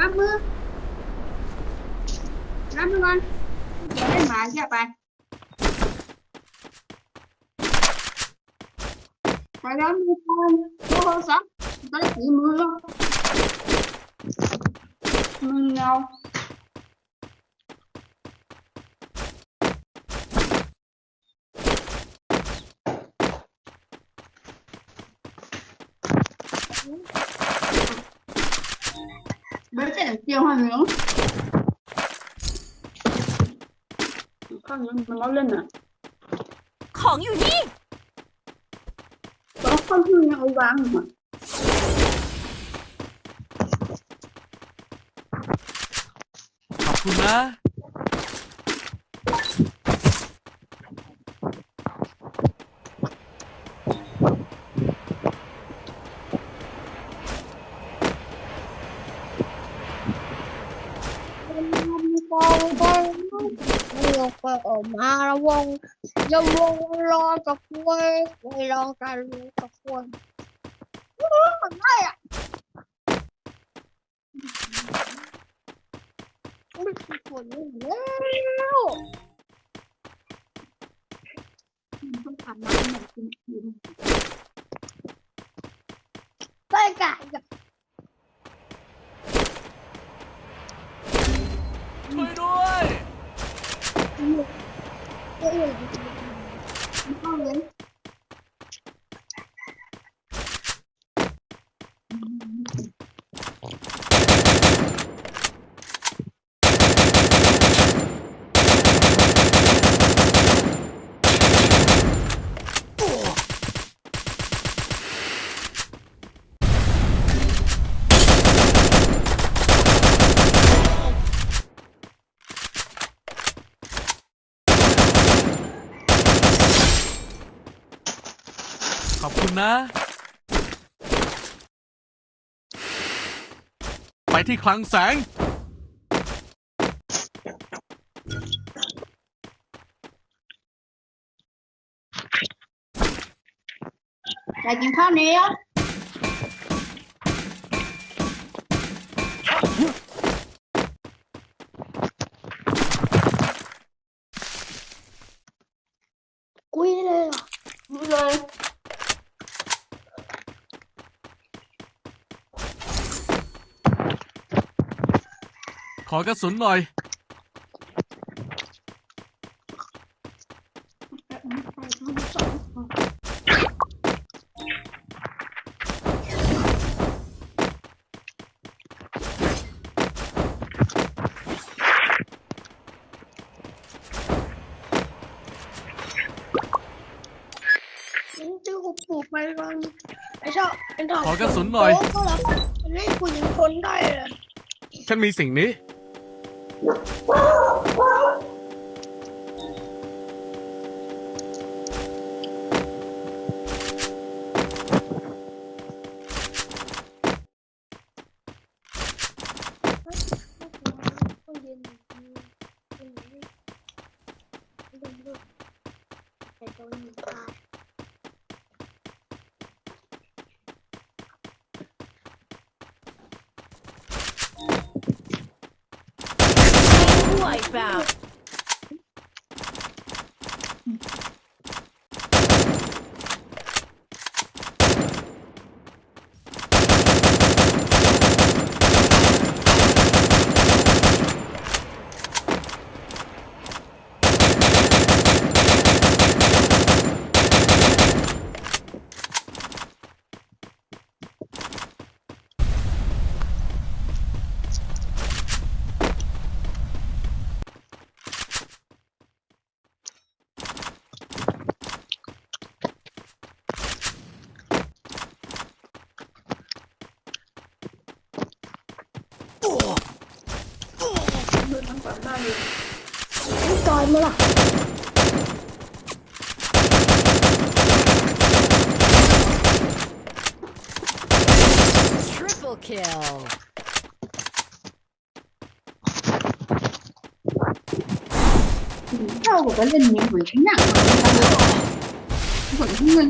lắm á lắm luôn lên mà gặp bạn phải lắm luôn có bao sắm tới chỉ mưa luôn mưa. Ngầu Thank you. เชี่ยไปไปรับมือก่อนโทรศัพท์ไปสีมือแล้วมึงเอาเบิร์ดเจ็ดเจียวหันหนึ่งข้างนี้มันล้อเล่นอะของอยู่นี่แล้วข้างที่ยังเอาวางอยู่อะขอบคุณนะ ป องปองไม่ยกไปออกมาระวงอย่าวงรอกับกล้วยไม่รอกันกับกล้วยมันได้อะไม่คิดคนนี้แล้วต้องทำน้ำเหมือนกินกินได้ก่กับช่วยด้วย เอ้ย ไม่เข้าเลย ขอบคุณนะ ไปที่คลังแสง อยากกินข้าวเหนียว กุยเลยเหรอ นี่เลย ขอกระสุนหน่อยชื่อกูปลูกไปก่อนไอ้ชอบไอ้ทองขอกระสุนหน่อยโก็แล้วอันนี้กูยังทนได้เลย ฉันมีสิ่งนี้ We're... ม่ต่อยมั้ยล่ะ Triple kill. เจ้าบอกว่าเล่นนี้เหมือนหนังมาเหมือนเงิ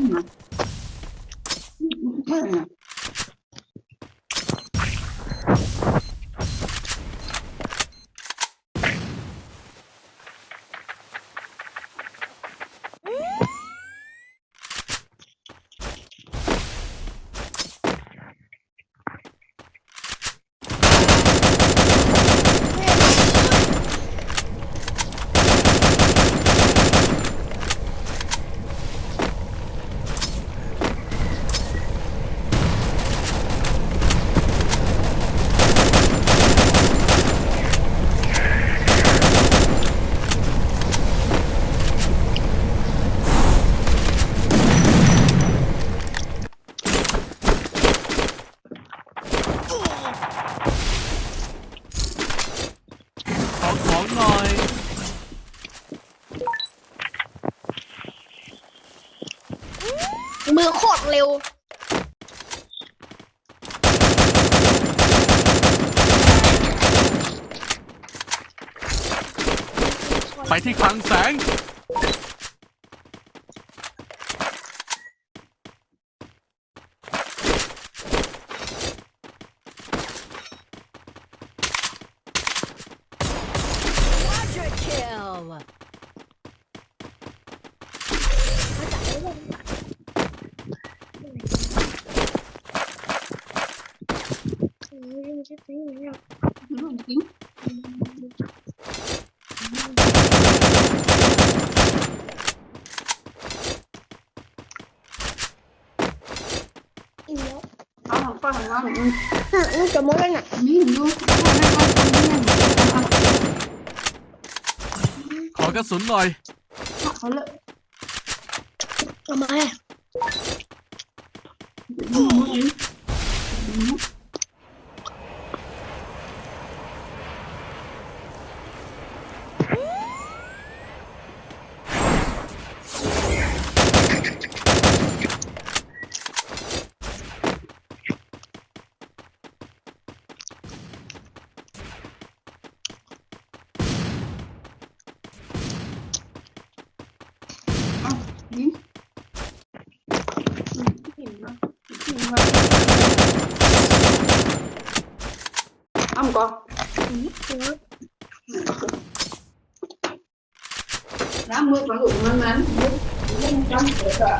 ไปที่คลังแสง Quadra kill. อืมจริง อีกแล้ว เอา ของฝากของเราอืมอะมันจะมดแล้วน่ะนี่ดูขอกระสุนหน่อยเอเขาเลยเอาม con đã mưa có dụng ngăn ngắn trong cửa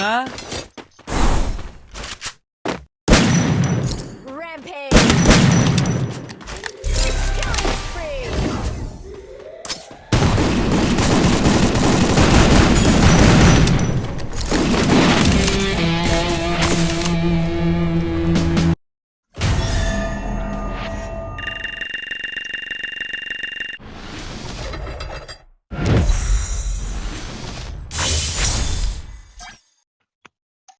Anna.